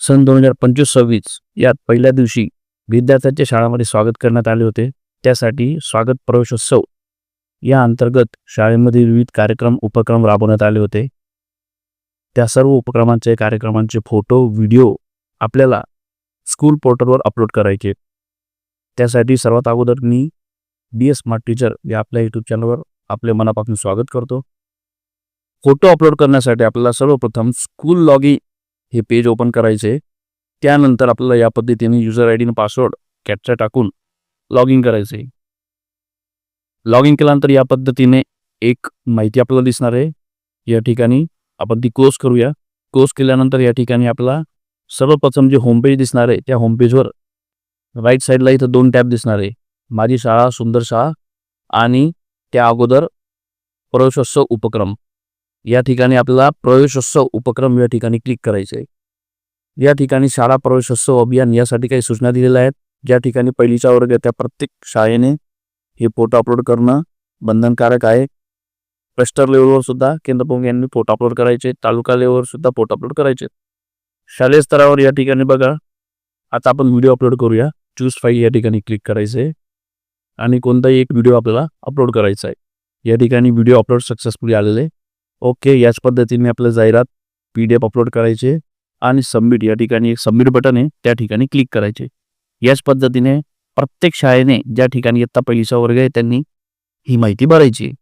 सन दोन हजार पंचवीस सव्वीस यात पहिल्या दिवशी विद्यार्थ्यांच्या शाळांमध्ये स्वागत करण्यात आले होते. त्यासाठी स्वागत प्रवेशोत्सव या अंतर्गत शाळेमध्ये विविध कार्यक्रम उपक्रम राबवण्यात आले होते. त्या सर्व उपक्रमांचे कार्यक्रमांचे फोटो व्हिडिओ आपल्याला स्कूल पोर्टलवर अपलोड करायचे. त्यासाठी सर्वात अगोदर मी बी एस स्मार्ट टीचर या आपल्या यूट्यूब चॅनलवर आपले मनापासून स्वागत करतो. फोटो अपलोड करण्यासाठी आपल्याला सर्वप्रथम स्कूल लॉगिन हे पेज ओपन करायचे. त्यानंतर आपल्याला या पद्धतीने user I D password captcha टाकून लॉग इन करायचे. लॉग इन केल्यानंतर या पद्धतीने एक माहिती आपल्याला दिसणार आहे. या ठिकाणी आपण ती क्लोज करूया. क्लोज केल्यानंतर या ठिकाणी आपल्याला सर्वप्रथम जे होमपेज दिसणार आहे त्या होमपेजवर राईट साईडला इथं दोन टॅब दिसणार आहे. माझी शाळा सुंदर शाळा आणि त्या अगोदर प्रवेशोत्सव उपक्रम. या ठिकाणी आपल्याला प्रवेशोत्सव उपक्रम या ठिकाणी क्लिक करायचे आहे या ठिकाणी शाळा प्रवेशोत्सव अभियान यासाठी काही सूचना दिलेल्या आहेत. ज्या ठिकाणी पहिलीच्या वर्ग त्या प्रत्येक शाळेने हे फोटो अपलोड करणं बंधनकारक आहे. क्लस्टर लेवलवर सुद्धा केंद्रप्रमुख यांनी फोटो अपलोड करायचे तालुका लेवलवर सुद्धा फोटो अपलोड करायचे. शालेय स्तरावर या ठिकाणी बघा. आता आपण व्हिडिओ अपलोड करूया. चूज फाईल या ठिकाणी क्लिक करायचे आणि कोणताही एक व्हिडिओ आपल्याला अपलोड करायचा आहे. या ठिकाणी व्हिडिओ अपलोड सक्सेसफुली आलेले. ओके याच पद्धतीने आपलं जाहिरात पी डी एफ अपलोड करायचे आणि सबमिट या ठिकाणी एक सबमिट बटन आहे त्या ठिकाणी क्लिक करायचे. याच पद्धतीने प्रत्येक शाळेने ज्या ठिकाणी इयत्ता पहिलीचा वर्ग आहे त्यांनी ही माहिती भरायची.